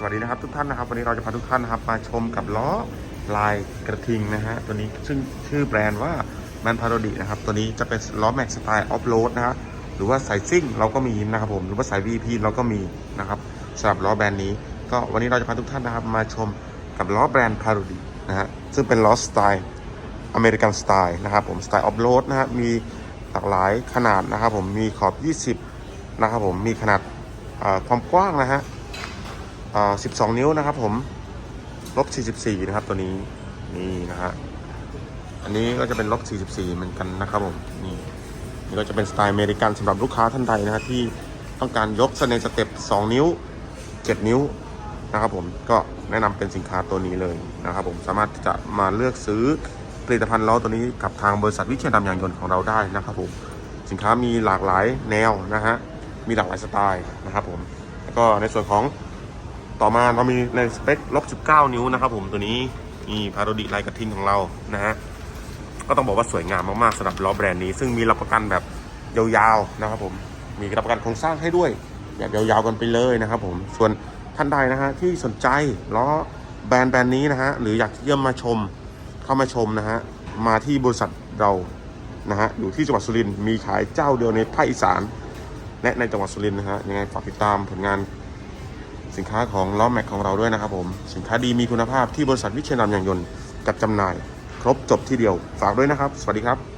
สวัสดีนะครับทุกท่านนะครับ วันนี้เราจะพาทุกท่านนะครับ มาชมกับล้อลายกระทิงนะฮะตัวนี้ซึ่งชื่อแบรนด์ว่าแมนพาโรดีนะครับ ตัวนี้จะเป็นล้อแม็กสไตล์ออฟโรดนะฮะหรือว่าสายซิ่งเราก็มีนะครับผมหรือว่าสาย VP เราก็มีนะครับสำหรับล้อแบรนด์นี้ ก็วันนี้เราจะพาทุกท่านนะครับ มาชมกับล้อแบรนด์พาโรดีนะฮะซึ่งเป็นล้อสไตล์อเมริกันสไตล์นะครับผมสไตล์ออฟโรดนะฮะมีหลากหลายขนาดนะครับผมมีขอบ 20นะครับผมมีขนาดความกว้างนะฮะ 12 นิ้วนะครับผมลบ44นะครับตัวนี้นี่นะฮะอันนี้ก็จะเป็นลบ44เหมือนกันนะครับผมนี่นี่ก็จะเป็นสไตล์อเมริกันสำหรับลูกค้าท่านใดนะฮะที่ต้องการยกสเนสเต็ป2นิ้ว 7 นิ้วนะครับผมก็แนะนำเป็นสินค้าตัวนี้เลยนะครับผมสามารถจะมาเลือกซื้อผลิตภัณฑ์ล้อตัวนี้กับทางบริษัทวิเชียนดำยางยนต์ของเราได้นะครับผมสินค้ามีหลากหลายแนวนะฮะมีหลากหลายสไตล์นะครับผมแล้วก็ในส่วนของ ต่อมาเรามีในสเปคลบ19 นิ้วนะครับผมตัวนี้มีพาโรดิลายกระทิงของเรานะฮะก็ต้องบอกว่าสวยงามมากๆสำหรับล้อแบรนด์นี้ ซึ่งมีรับประกันแบบยาวๆนะครับผมมีรับประกันโครงสร้างให้ด้วยแบบยาวๆกันไปเลยนะครับผมส่วนท่านใดนะฮะที่สนใจล้อแบรนด์แบรนด์นี้นะฮะหรืออยากเยี่ยมมาชมเข้ามาชมนะฮะมาที่บริษัทเรานะฮะอยู่ที่จังหวัดสุรินทร์มีขายเจ้าเดียวในภาคอีสานและในจังหวัดสุรินทร์นะฮะยังไงฝากติดตามผลงาน สินค้าของล้อแม็กของเราด้วยนะครับผม สินค้าดีมีคุณภาพที่บริษัทวิเชียรนามยางยนต์จัดจำหน่าย ครบจบที่เดียว ฝากด้วยนะครับ สวัสดีครับ